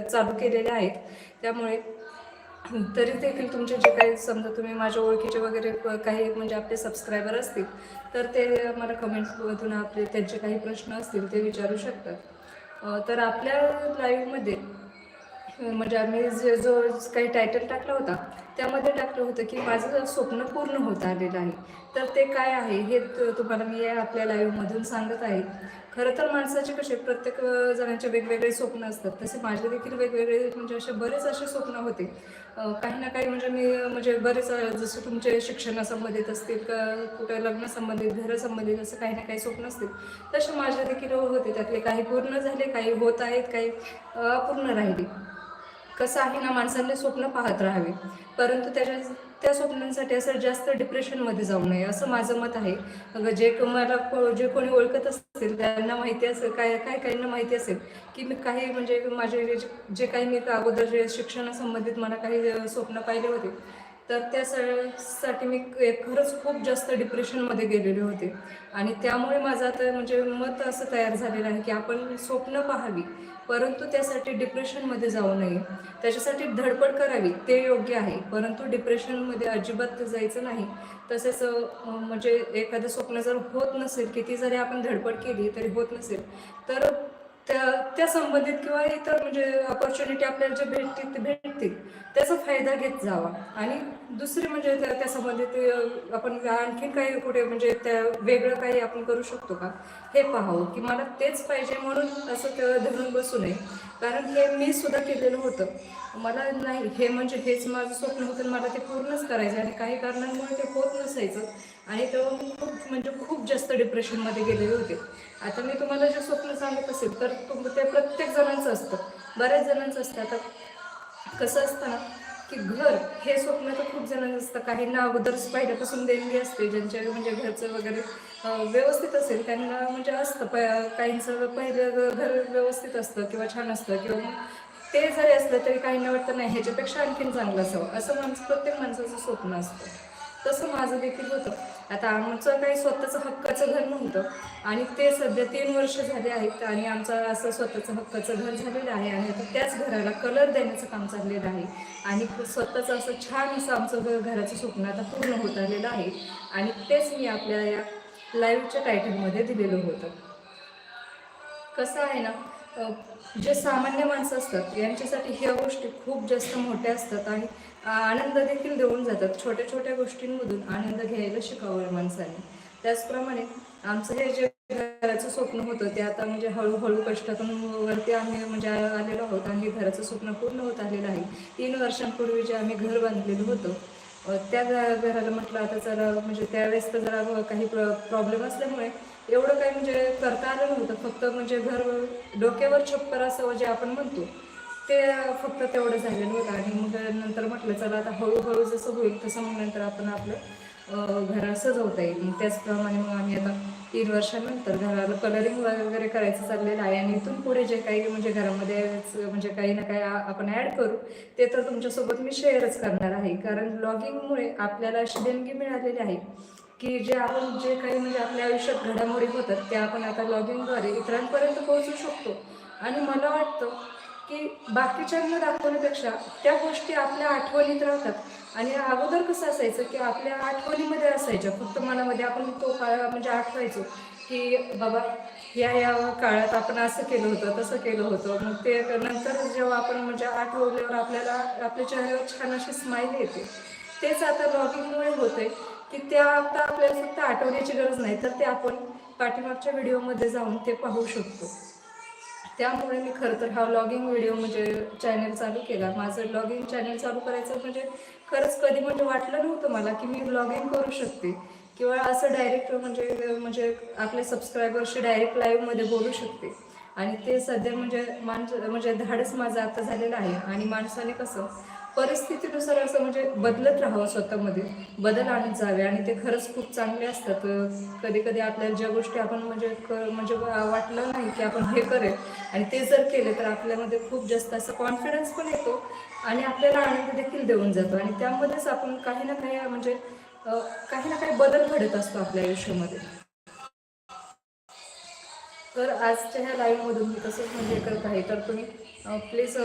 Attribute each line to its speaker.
Speaker 1: चालू केलेले आहेत. त्यामुळे तरी देखील तुमचे जे काही समजा तुम्ही माझ्या ओळखीचे वगैरे काही म्हणजे आपले सबस्क्रायबर असतील तर ते मला कमेंट्समधून आपले त्यांचे काही प्रश्न असतील ते विचारू शकतात. तर आपल्या लाईव्हमध्ये म्हणजे आम्ही जे जो काही टायटल टाकला होता त्यामध्ये टाकलं होतं की माझं स्वप्न पूर्ण होत आलेलं आहे तर ते काय आहे हे तुम्हाला मी या आपल्या लाईव्हमधून सांगत आहे. खरं तर माणसाचे कसे प्रत्येक जणांचे वेगवेगळे स्वप्न असतात. तसे माझे देखील वेगवेगळे म्हणजे असे बरेच असे स्वप्न होते. काही ना काही म्हणजे मी म्हणजे बरेच जसे तुमचे शिक्षणासंबंधित असतील का कुठे लग्नासंबंधित घरासंबंधित असं काही ना काही स्वप्न असतील तसे माझे देखील होते. त्यातले काही पूर्ण झाले काही होत आहेत काही अपूर्ण राहिले. कसं आहे ना माणसांनी स्वप्न पाहत राहावे. परंतु त्याच्या त्या स्वप्नांसाठी असं जास्त डिप्रेशनमध्ये जाऊ नये असं माझं मत आहे. जे मला को- जे कोणी ओळखत असतील त्यांना माहिती असेल काय काय काहींना माहिती असेल की मी काही म्हणजे माझे जे- काही मी अगोदर जे शिक्षणासंबंधित मला काही स्वप्न पाहिले होते तर त्या साठी मी खरंच खूप जास्त डिप्रेशनमध्ये गेलेले होते. आणि त्यामुळे माझं आता म्हणजे मत असं तयार झालेलं आहे की आपण स्वप्न पाहावी परंतु त्यासाठी डिप्रेशनमध्ये जाऊ नये. त्याच्यासाठी धडपड करावी ते योग्य आहे. परंतु डिप्रेशनमध्ये अजिबात जायचं नाही. तसेच म्हणजे एखादं स्वप्न जर होत नसेल किती जरी आपण धडपड केली तरी होत नसेल तर त्या त्या संबंधित किंवा इतर म्हणजे ऑपॉर्च्युनिटी आपल्याला जे भेटतील ते भेटतील. त्याचा फायदा घेत जावा. आणि दुसरे म्हणजे त्या त्या संबंधित आपण आणखी काही कुठे म्हणजे त्या वेगळं काही आपण करू शकतो का? हे पाहावं की मला तेच पाहिजे म्हणून असं ते धरून बसू नये. कारण हे मी सुद्धा केलेलं होतं. मला नाही हे म्हणजे हेच माझं स्वप्न होतं मला ते पूर्णच करायचं आणि काही कारणांमुळे ते होत नसायचं. आणि तेव्हा मी खूप म्हणजे खूप जास्त डिप्रेशनमध्ये गेलेले होते. आता मी तुम्हाला जे स्वप्न सांगत असेल तर तुम ते प्रत्येक जणांचं असतं. बऱ्याच जणांचं असतं. आता कसं असतं ना की घर हे स्वप्न तर खूप जणांचं असतं. काहींना अगोदरच पहिल्यापासून देणगी असते ज्यांच्या म्हणजे घरचं वगैरे व्यवस्थित असेल त्यांना म्हणजे असतं. प काहींचं पहिलं घर व्यवस्थित असतं किंवा छान असतं किंवा मग ते जरी असलं तरी काहींना वाटतं नाही ह्याच्यापेक्षा आणखीन चांगलं असावं. असं माणसं प्रत्येक माणसाचं स्वप्न असतं. तसं माझं देखील होतं. आता आमचं काही स्वतःचं हक्काचं घर नव्हतं. आणि ते सध्या तीन वर्ष झाले आहेत आणि आमचं असं स्वतःचं हक्काचं घर झालेलं आहे. आणि आता त्याच घराला कलर देण्याचं काम चाललेलं आहे. आणि स्वतःचं असं छान असं आमचं घर घराचं स्वप्न आता पूर्ण होत आलेलं आहे. आणि तेच मी आपल्या या लाईव्हच्या टायटलमध्ये दिलेलं होतं. कसं आहे ना जे सामान्य माणसं असतात यांच्यासाठी ह्या गोष्टी खूप जास्त मोठ्या असतात आणि आनंद देखील देऊन जातात छोट्या छोट्या गोष्टींमधून आनंद घ्यायला शिकावं माणसाने. त्याचप्रमाणे आमचं हे जे घराचं स्वप्न होतं ते आता म्हणजे हळूहळू कष्टातून वरती आम्ही म्हणजे आलेलो आहोत आणि घराचं स्वप्न पूर्ण होत आलेलं आहे. तीन वर्षांपूर्वी जे आम्ही घर बांधलेलं होतं त्या घराला म्हटलं आता जरा म्हणजे त्यावेळेस तर जरा काही प्रॉब्लेम असल्यामुळे एवढं काही म्हणजे करता आलं नव्हतं. फक्त म्हणजे घर डोक्यावर छप्पर असं जे आपण म्हणतो ते फक्त तेवढं झालेलं होतं. आणि मग नंतर म्हटलं चला आता हळूहळू जसं होईल तसं मग नंतर आपण आपलं अं, घरा सजवता येईल. मग त्याचप्रमाणे मग आम्ही आता तीन वर्षानंतर घराला कलरिंग वगैरे करायचं चाललेलं आहे आणि इथून पुढे जे काही म्हणजे घरामध्ये म्हणजे काही ना काही आपण ॲड करू ते तर तुमच्यासोबत मी शेअरच करणार आहे. कारण ब्लॉगिंगमुळे आपल्याला अशी देणगी मिळालेली आहे की जे आपण जे काही म्हणजे आपल्या आयुष्यात घडामोडी होतात त्या आपण आता लॉगिंगद्वारे इतरांपर्यंत पोहोचू शकतो. आणि मला वाटतं की बाकीच्यांना दाखवण्यापेक्षा त्या गोष्टी आपल्या आठवणीत राहतात. आणि अगोदर कसं असायचं की आपल्या आठवणीमध्ये असायच्या. फक्त मनामध्ये आपण तो काळ म्हणजे आठवायचो की बाबा या या काळात आपण असं केलं होतं तसं केलं होतं. मग ते नंतर जेव्हा आपण म्हणजे आठवल्यावर आपल्याला आपल्या चेहऱ्यावर छान अशी स्माईल येते. तेच आता लॉगिंगमुळे होते की त्या आता आपल्याला फक्त आठवण्याची गरज नाही तर ते आपण पाठीमागच्या व्हिडिओमध्ये जाऊन ते पाहू शकतो. त्यामुळे मी खरं तर हा लॉगिंग व्हिडिओ म्हणजे चॅनल चालू केला. माझं लॉगिंग चॅनल चालू करायचं म्हणजे खरंच कधी म्हणजे वाटलं नव्हतं मला की मी ब्लॉगिंग करू शकते. किंवा असं डायरेक्ट म्हणजे म्हणजे आपल्या सबस्क्रायबरशी डायरेक्ट लाईव्हमध्ये बोलू शकते. आणि ते सध्या म्हणजे माणस म्हणजे धाडस माझं आता झालेलं आहे. आणि माणसाने कसं परिस्थितीनुसार असं म्हणजे बदलत राहावं स्वतःमध्ये. बदल आणत जावे आणि ते खरंच खूप चांगले असतात. कधी कधी आपल्याला ज्या गोष्टी आपण म्हणजे क म्हणजे वाटलं नाही की आपण हे करेल आणि ते जर केले तर आपल्यामध्ये खूप जास्त असं कॉन्फिडन्स पण येतो आणि आपल्याला आनंद देखील देऊन जातो. आणि त्यामध्येच आपण काही ना काही म्हणजे काही ना काही बदल घडत असतो आपल्या आयुष्यामध्ये. तर आजच्या ह्या लाईव्हमधून मी तसंच म्हणजे करत आहे. तर तुम्ही प्लीज